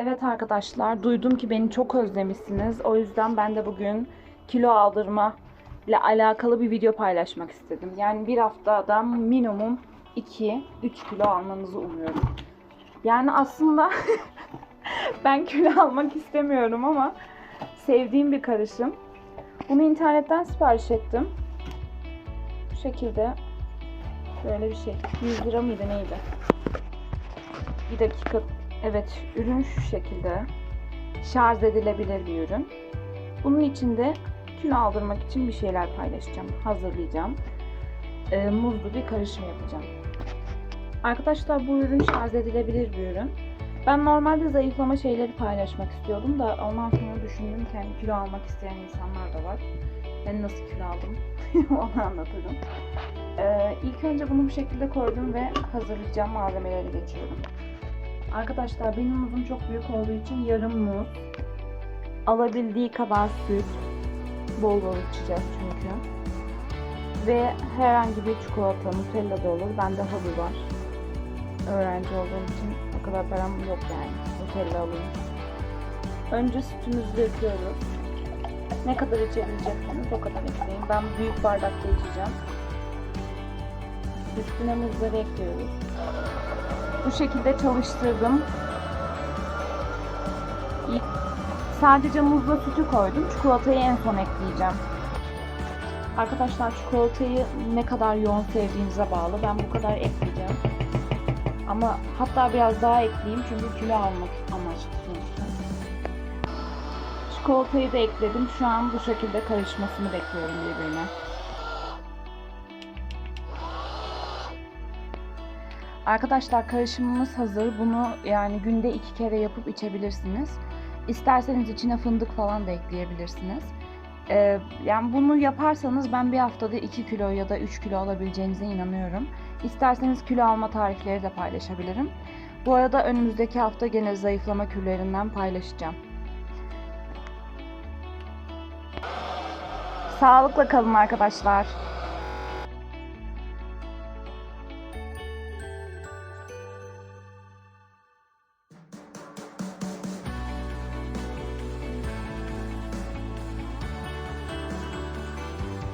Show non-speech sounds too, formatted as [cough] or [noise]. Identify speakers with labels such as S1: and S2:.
S1: Evet arkadaşlar, duydum ki beni çok özlemişsiniz. O yüzden ben de bugün kilo aldırma ile alakalı bir video paylaşmak istedim. Yani bir haftada minimum 2-3 kilo almanızı umuyorum. Yani aslında [laughs] ben kilo almak istemiyorum ama sevdiğim bir karışım. Bunu internetten sipariş ettim. Bu şekilde böyle bir şey. 100 lira mıydı neydi? Bir dakika. Evet, ürün şu şekilde. Şarj edilebilir bir ürün. Bunun içinde kilo aldırmak için bir şeyler paylaşacağım, hazırlayacağım. Ee, muzlu bir karışım yapacağım. Arkadaşlar bu ürün şarj edilebilir bir ürün. Ben normalde zayıflama şeyleri paylaşmak istiyordum da ondan sonra düşündüm ki hani kilo almak isteyen insanlar da var. Ben nasıl kilo aldım [laughs] onu anlatırım. Ee, ilk önce bunu bu şekilde koydum ve hazırlayacağım malzemeleri geçiyorum. Arkadaşlar benim muzum çok büyük olduğu için yarım muz, alabildiği kadar süt, bol bol içeceğiz çünkü. Ve herhangi bir çikolata, Nutella da olur. Bende hobi var. Öğrenci olduğum için o kadar param yok yani. Nutella alayım. Önce sütümüzü döküyoruz. Ne kadar içebilecekseniz o kadar ekleyin. Ben büyük bardakta içeceğim. Üstüne muzları ekliyoruz. Bu şekilde çalıştırdım. Sadece muzla sütü koydum. Çikolatayı en son ekleyeceğim. Arkadaşlar çikolatayı ne kadar yoğun sevdiğinize bağlı. Ben bu kadar ekleyeceğim. Ama hatta biraz daha ekleyeyim çünkü kilo almak amaçlı. Çikolatayı da ekledim. Şu an bu şekilde karışmasını bekliyorum birbirine. Arkadaşlar karışımımız hazır. Bunu yani günde iki kere yapıp içebilirsiniz. İsterseniz içine fındık falan da ekleyebilirsiniz. Ee, yani bunu yaparsanız ben bir haftada 2 kilo ya da 3 kilo alabileceğinize inanıyorum. İsterseniz kilo alma tarifleri de paylaşabilirim. Bu arada önümüzdeki hafta gene zayıflama kürlerinden paylaşacağım. Sağlıkla kalın arkadaşlar.